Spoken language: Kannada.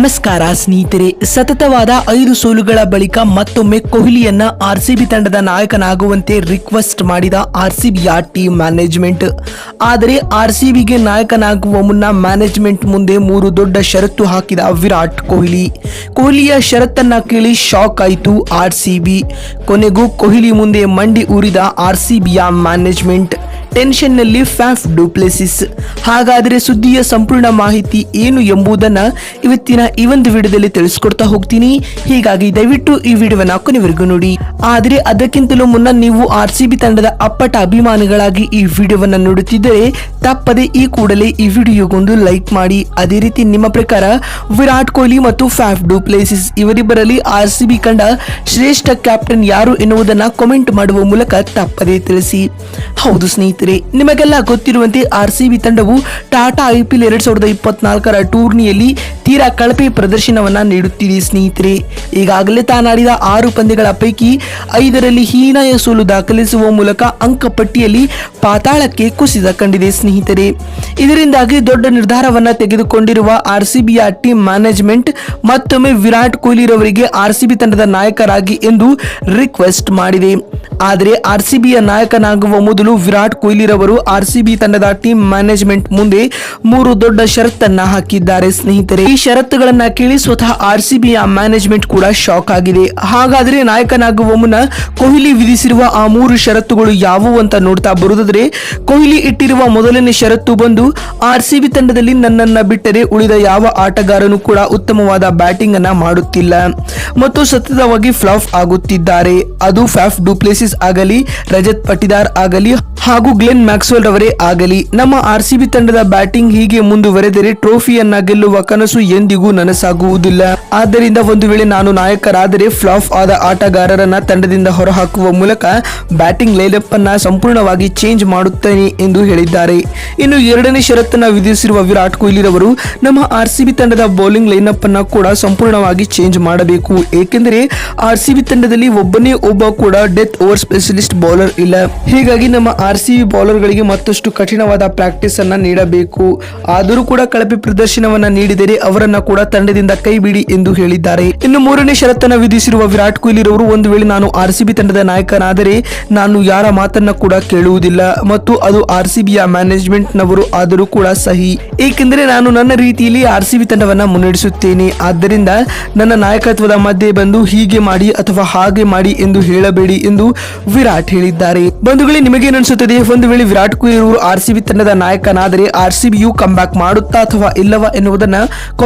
ನಮಸ್ಕಾರ ಸ್ನೇಹಿತರೆ. ಸತತವಾದ ಐದು ಸೋಲುಗಳ ಬಳಿಕ ಮತ್ತೊಮ್ಮೆ ಕೊಹ್ಲಿಯನ್ನ ಆರ್ಸಿಬಿ ತಂಡದ ನಾಯಕನಾಗುವಂತೆ ರಿಕ್ವೆಸ್ಟ್ ಮಾಡಿದ ಆರ್ಸಿಬಿಯ ಟೀಮ್ ಮ್ಯಾನೇಜ್ಮೆಂಟ್ ಆದರೆ ಆರ್ಸಿಬಿಗೆ ನಾಯಕನಾಗುವ ಮುನ್ನ ಮ್ಯಾನೇಜ್ಮೆಂಟ್ ಮುಂದೆ ಮೂರು ದೊಡ್ಡ ಷರತ್ತು ಹಾಕಿದ ವಿರಾಟ್ ಕೊಹ್ಲಿ. ಕೊಹ್ಲಿಯ ಷರತ್ತನ್ನ ಕೇಳಿ ಶಾಕ್ ಆಯಿತು ಆರ್ಸಿಬಿ ಕೊನೆಗೂ ಕೊಹ್ಲಿ ಮುಂದೆ ಮಂಡಿ ಊರಿದ ಆರ್ಸಿಬಿಯ ಮ್ಯಾನೇಜ್ಮೆಂಟ್ ಟೆನ್ಷನ್ನಲ್ಲಿ ಫ್ಯಾಫ್ ಡೂಪ್ಲೆಸಿಸ್. ಹಾಗಾದರೆ ಸುದ್ದಿಯ ಸಂಪೂರ್ಣ ಮಾಹಿತಿ ಏನು ಎಂಬುದನ್ನ ಇವತ್ತಿನ ಈ ಒಂದು ವಿಡಿಯೋದಲ್ಲಿ ತಿಳಿಸ್ಕೊಡ್ತಾ ಹೋಗ್ತೀನಿ. ಹೀಗಾಗಿ ದಯವಿಟ್ಟು ಈ ವಿಡಿಯೋವನ್ನು ಕೊನೆವರೆಗೂ ನೋಡಿ. ಆದರೆ ಅದಕ್ಕಿಂತಲೂ ಮುನ್ನ ನೀವು ಆರ್ ಸಿ ಬಿ ತಂಡದ ಅಪ್ಪಟ ಅಭಿಮಾನಿಗಳಾಗಿ ಈ ವಿಡಿಯೋವನ್ನ ನೋಡುತ್ತಿದ್ದರೆ ತಪ್ಪದೆ ಈ ಕೂಡಲೇ ಈ ವಿಡಿಯೋಗೊಂದು ಲೈಕ್ ಮಾಡಿ. ಅದೇ ರೀತಿ ನಿಮ್ಮ ಪ್ರಕಾರ ವಿರಾಟ್ ಕೊಹ್ಲಿ ಮತ್ತು ಫ್ಯಾಫ್ ಡೂಪ್ಲೆಸಿಸ್ ಇವರಿಬ್ಬರಲ್ಲಿ ಆರ್ ಸಿ ಬಿ ಕಂಡ ಶ್ರೇಷ್ಠ ಕ್ಯಾಪ್ಟನ್ ಯಾರು ಎನ್ನುವುದನ್ನ ಕಾಮೆಂಟ್ ಮಾಡುವ ಮೂಲಕ ತಪ್ಪದೇ ತಿಳಿಸಿ. ಹೌದು ಸ್ನೇಹಿತರೆ. ನಿಮಗೆಲ್ಲ ಗೊತ್ತಿರುವಂತೆ ಆರ್ ಸಿ ಬಿ ತಂಡವು ಟಾಟಾ ಐ ಪಿ ಎಲ್ ಎರಡ್ ಸಾವಿರದ ಇಪ್ಪತ್ನಾಲ್ಕರ ಟೂರ್ನಿಯಲ್ಲಿ ತೀರಾ ಕಳಪೆ ಪ್ರದರ್ಶನವನ್ನ ನೀಡುತ್ತಿದೆ ಸ್ನೇಹಿತರೆ. ಈಗಾಗಲೇ ತಾನಾಡಿದ ಆರು ಪಂದ್ಯಗಳ ಪೈಕಿ ಐದರಲ್ಲಿ ಹೀನಾಯ ಸೋಲು ದಾಖಲಿಸುವ ಮೂಲಕ ಅಂಕಪಟ್ಟಿಯಲ್ಲಿ ಪಾತಾಳಕ್ಕೆ ಕುಸಿದ ಕಂಡಿದೆ ಸ್ನೇಹಿತರೆ. ಇದರಿಂದಾಗಿ ದೊಡ್ಡ ನಿರ್ಧಾರವನ್ನ ತೆಗೆದುಕೊಂಡಿರುವ ಆರ್ಸಿಬಿಯ ಟೀಮ್ ಮ್ಯಾನೇಜ್ಮೆಂಟ್ ಮತ್ತೊಮ್ಮೆ ವಿರಾಟ್ ಕೊಹ್ಲಿ ರವರಿಗೆ ಆರ್ಸಿಬಿ ತಂಡದ ನಾಯಕರಾಗಿ ಎಂದು ರಿಕ್ವೆಸ್ಟ್ ಮಾಡಿದೆ. ಆದರೆ ಆರ್ಸಿಬಿಯ ನಾಯಕನಾಗುವ ಮೊದಲು ವಿರಾಟ್ ಕೊಹ್ಲಿ ರವರು ಆರ್ಸಿಬಿ ತಂಡದ ಟೀಮ್ ಮ್ಯಾನೇಜ್ಮೆಂಟ್ ಮುಂದೆ ಮೂರು ದೊಡ್ಡ ಷರತ್ತನ್ನ ಹಾಕಿದ್ದಾರೆ ಸ್ನೇಹಿತರೆ. ಈ ಷರತ್ತುಗಳನ್ನ ಕೇಳಿ ಸ್ವತಃ ಆರ್ ಸಿ ಬಿಯ ಮ್ಯಾನೇಜ್ಮೆಂಟ್ ಕೂಡ ಶಾಕ್ ಆಗಿದೆ. ಹಾಗಾದ್ರೆ ನಾಯಕನಾಗುವ ಮುನ್ನ ಕೊಹ್ಲಿ ವಿಧಿಸಿರುವ ಆ ಮೂರು ಷರತ್ತುಗಳು ಯಾವುವು ಅಂತ ನೋಡ್ತಾ ಬರುವುದಾದ್ರೆ, ಕೊಹ್ಲಿ ಇಟ್ಟಿರುವ ಮೊದಲನೇ ಷರತ್ತು ಬಂದು ಆರ್ ಸಿ ಬಿ ತಂಡದಲ್ಲಿ ನನ್ನನ್ನ ಬಿಟ್ಟರೆ ಉಳಿದ ಯಾವ ಆಟಗಾರನು ಕೂಡ ಉತ್ತಮವಾದ ಬ್ಯಾಟಿಂಗ್ ಅನ್ನ ಮಾಡುತ್ತಿಲ್ಲ. ಮತ್ತು ಸತತವಾಗಿ ಫ್ಲಾಫ್ ಆಗುತ್ತಿದ್ದಾರೆ. ಅದು ಫ್ಯಾಫ್ ಡೂಪ್ಲೇಸಿಸ್ ಆಗಲಿ, ರಜತ್ ಪಟಿದಾರ್ ಆಗಲಿ ಹಾಗೂ ಗ್ಲೆನ್ ಮ್ಯಾಕ್ಸ್ವೆಲ್ ರವರೇ ಆಗಲಿ. ನಮ್ಮ ಆರ್ ಸಿ ಬಿ ತಂಡದ ಬ್ಯಾಟಿಂಗ್ ಹೀಗೆ ಮುಂದುವರೆದರೆ ಟ್ರೋಫಿಯನ್ನ ಗೆಲ್ಲುವ ಕನಸು ಎಂದಿಗೂ ನನಸಾಗುವುದಿಲ್ಲ. ಆದ್ದರಿಂದ ಒಂದು ವೇಳೆ ನಾನು ನಾಯಕರಾದರೆ ಫ್ಲಾಫ್ ಆದ ಆಟಗಾರರನ್ನ ತಂಡದಿಂದ ಹೊರಹಾಕುವ ಮೂಲಕ ಬ್ಯಾಟಿಂಗ್ ಲೈನಪ್ ಅನ್ನ ಸಂಪೂರ್ಣವಾಗಿ ಚೇಂಜ್ ಮಾಡುತ್ತೇನೆ ಎಂದು ಹೇಳಿದ್ದಾರೆ. ಇನ್ನು ಎರಡನೇ ಷರತ್ತನ್ನ ವಿಧಿಸಿರುವ ವಿರಾಟ್ ಕೊಹ್ಲಿ ರವರು ನಮ್ಮ ಆರ್ ಸಿ ಬಿ ತಂಡದ ಬೌಲಿಂಗ್ ಲೈನಪ್ ಅನ್ನ ಕೂಡ ಸಂಪೂರ್ಣವಾಗಿ ಚೇಂಜ್ ಮಾಡಬೇಕು. ಏಕೆಂದರೆ ಆರ್ ಸಿ ಬಿ ತಂಡದಲ್ಲಿ ಒಬ್ಬನೇ ಒಬ್ಬ ಕೂಡ ಡೆತ್ ಓವರ್ ಸ್ಪೆಷಲಿಸ್ಟ್ ಬೌಲರ್ ಇಲ್ಲ. ಹೀಗಾಗಿ ನಮ್ಮ ಆರ್ ಸಿ ಬಿ ಬೌಲರ್ಗಳಿಗೆ ಮತ್ತಷ್ಟು ಕಠಿಣವಾದ ಪ್ರಾಕ್ಟೀಸ್ ಅನ್ನ ನೀಡಬೇಕು. ಆದರೂ ಕೂಡ ಕಳಪೆ ಪ್ರದರ್ಶನವನ್ನ ನೀಡಿದರೆ ಅವರನ್ನ ಕೂಡ ತಂಡದಿಂದ ಕೈ ಬಿಡಿ ಎಂದು ಹೇಳಿದ್ದಾರೆ. ಇನ್ನು ಮೂರನೇ ಷರತ್ತನ್ನು ವಿಧಿಸಿರುವ ವಿರಾಟ್ ಕೊಹ್ಲಿ ರವರು ಒಂದು ವೇಳೆ ನಾನು ಆರ್ ತಂಡದ ನಾಯಕನಾದರೆ ನಾನು ಯಾರ ಮಾತನ್ನ ಕೂಡ ಕೇಳುವುದಿಲ್ಲ ಮತ್ತು ಅದು ಆರ್ ಮ್ಯಾನೇಜ್ಮೆಂಟ್ ನವರು ಆದರೂ ಕೂಡ ಸಹಿ. ಏಕೆಂದರೆ ನಾನು ನನ್ನ ರೀತಿಯಲ್ಲಿ ಆರ್ ಸಿ ಬಿ ತಂಡವನ್ನ ಮುನ್ನಡೆಸುತ್ತೇನೆ. ಆದ್ದರಿಂದ ನನ್ನ ನಾಯಕತ್ವದ ಮಧ್ಯೆ ಬಂದು ಹೀಗೆ ಮಾಡಿ ಅಥವಾ ಹಾಗೆ ಮಾಡಿ ಎಂದು ಹೇಳಬೇಡಿ ಎಂದು ವಿರಾಟ್ ಹೇಳಿದ್ದಾರೆ. ಬಂಧುಗಳೇ, ನಿಮಗೆ ಅನಿಸುತ್ತದೆ ಒಂದು ವೇಳೆ ವಿರಾಟ್ ಕೊಹ್ಲಿ ಅವರು ಆರ್ ಸಿ ಬಿ ತಂಡದ ನಾಯಕನಾದರೆ ಆರ್ ಸಿ ಬಿಯು ಕಮ್ ಮಾಡುತ್ತಾ ಅಥವಾ ಇಲ್ಲವಾ ಎನ್ನುವುದನ್ನ